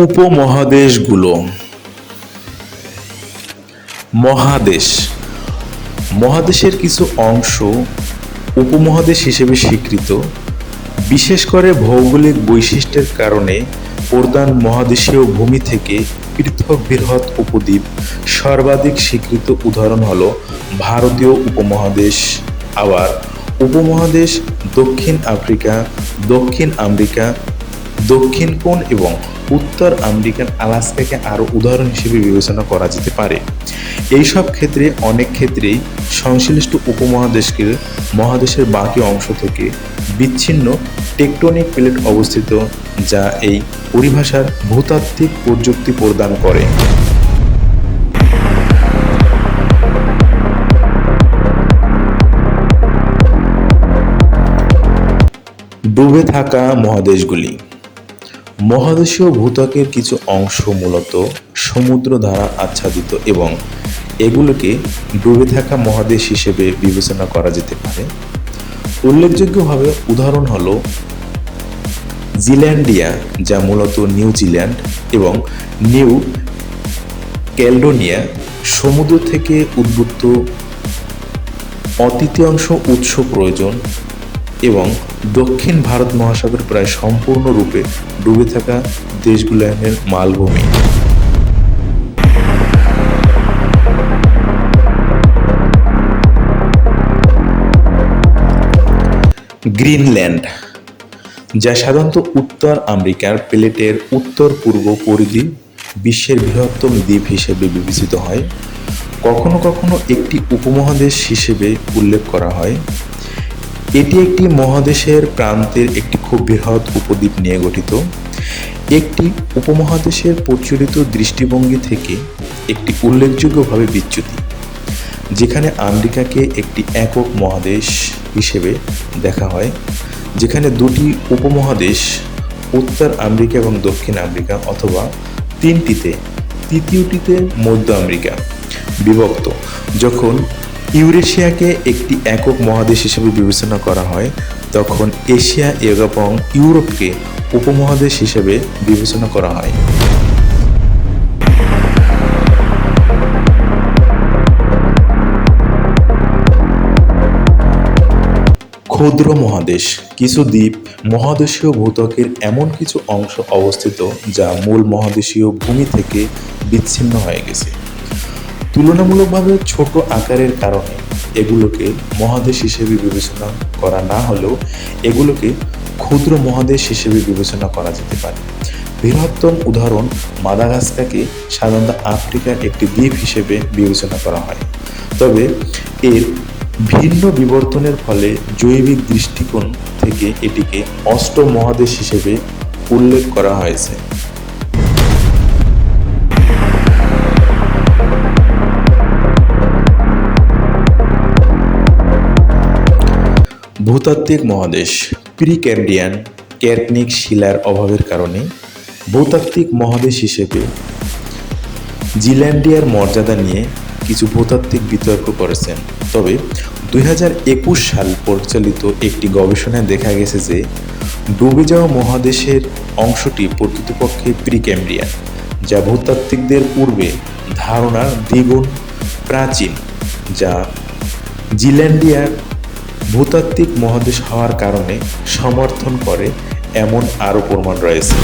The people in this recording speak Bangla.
উপমহাদেশগুলো। মহাদেশ। মহাদেশের কিছু অংশ উপমহাদেশ হিসেবে স্বীকৃত। বিশেষ করে ভৌগোলিক বৈশিষ্ট্যের কারণে প্রধান মহাদেশীয় ভূমি থেকে পৃথক বৃহৎ উপদ্বীপ সর্বাধিক স্বীকৃত উদাহরণ হল ভারতীয় উপমহাদেশ। আবার উপমহাদেশ দক্ষিণ আফ্রিকা, দক্ষিণ আমেরিকা, দক্ষিণ কোণ এবং উত্তর আমেরিকান আলাস্কাকে আরও উদাহরণ হিসেবে বিবেচনা করা যেতে পারে। এইসব ক্ষেত্রে অনেক ক্ষেত্রেই সংশ্লিষ্ট উপমহাদেশকে মহাদেশের বাকি অংশ থেকে বিচ্ছিন্ন টেকটনিক প্লেট অবস্থিত, যা এই পরিভাষার ভূতাত্ত্বিক প্রযুক্তি প্রদান করে। ডুবে থাকা মহাদেশগুলি মহাদেশীয় ভূত্বকের কিছু অংশ মূলত সমুদ্র দ্বারা আচ্ছাদিত এবং এগুলোকে ডুবে থাকা মহাদেশ হিসেবে বিবেচনা করা যেতে পারে। উল্লেখযোগ্যভাবে উদাহরণ হল জিল্যান্ডিয়া, যা মূলত নিউজিল্যান্ড এবং নিউ ক্যালডোনিয়া, সমুদ্র থেকে উদ্ভূত অতীতাংশ উৎস প্রয়োজন এবং দক্ষিণ ভারত মহাসাগর প্রায় সম্পূর্ণরূপে ডুবে থাকা দেশগুলোর মালভূমি। গ্রিনল্যান্ড, যা সাধারণত উত্তর আমেরিকার প্লেটের উত্তর পূর্ব পরিধি বিশ্বের বৃহত্তম দ্বীপ হিসেবে বিবেচিত হয়। কখনো কখনো একটি উপমহাদেশ হিসেবে উল্লেখ করা হয়। এটি একটি মহাদেশের প্রান্তের একটি খুব বৃহৎ উপদ্বীপ নিয়ে গঠিত। একটি উপমহাদেশের প্রচলিত দৃষ্টিভঙ্গি থেকে একটি উল্লেখযোগ্যভাবে বিচ্যুতি, যেখানে আমেরিকাকে একটি একক মহাদেশ হিসেবে দেখা হয়, যেখানে দুটি উপমহাদেশ, উত্তর আমেরিকা এবং দক্ষিণ আমেরিকা অথবা তিনটিতে, তৃতীয়টিতে মধ্য আমেরিকা বিভক্ত, যখন ইউরেশিয়াকে একটি একক মহাদেশ হিসেবে বিবেচনা করা হয়, তখন এশিয়া এবং ইউরোপকে উপমহাদেশ হিসেবে বিবেচনা করা হয়। ক্ষুদ্র মহাদেশ, কিছু দ্বীপ মহাদেশীয় ভূত্বকের এমন কিছু অংশ অবস্থিত যা মূল মহাদেশীয় ভূমি থেকে বিচ্ছিন্ন হয়ে গেছে। তুলনামূলকভাবে ছোট আকারের কারণে এগুলোকে মহাদেশ হিসেবে বিবেচনা করা না হলেও এগুলোকে ক্ষুদ্র মহাদেশ হিসেবে বিবেচনা করা যেতে পারে। বৃহত্তম উদাহরণ মাদাগাস্কারকে সাধারণত আফ্রিকার একটি দ্বীপ হিসেবে বিবেচনা করা হয়। তবে এর ভিন্ন বিবর্তনের ফলে জৈবিক দৃষ্টিকোণ থেকে এটিকে অষ্ট মহাদেশ হিসেবে উল্লেখ করা হয়েছে। ভূতাত্ত্বিক মহাদেশ প্রিক্যাম্বিয়ান ক্যাটনিক শিলার অভাবের কারণে ভূতাত্ত্বিক মহাদেশ হিসেবে জিল্যান্ডিয়ার মর্যাদা নিয়ে কিছু ভূতাত্ত্বিক বিতর্ক করেছেন। তবে দুই হাজার একুশ সাল পরিচালিত একটি গবেষণায় দেখা গেছে যে ডুবে যাওয়া মহাদেশের অংশটি প্রকৃতপক্ষে প্রিক্যাম্বিয়ান যা ভূতাত্ত্বিকদের পূর্বে ধারণার দ্বিগুণ প্রাচীন, যা জিল্যান্ডিয়ার ভূতাত্ত্বিক মহাদেশ হওয়ার কারণে সমর্থন করে এমন আরও প্রমাণ রয়েছে।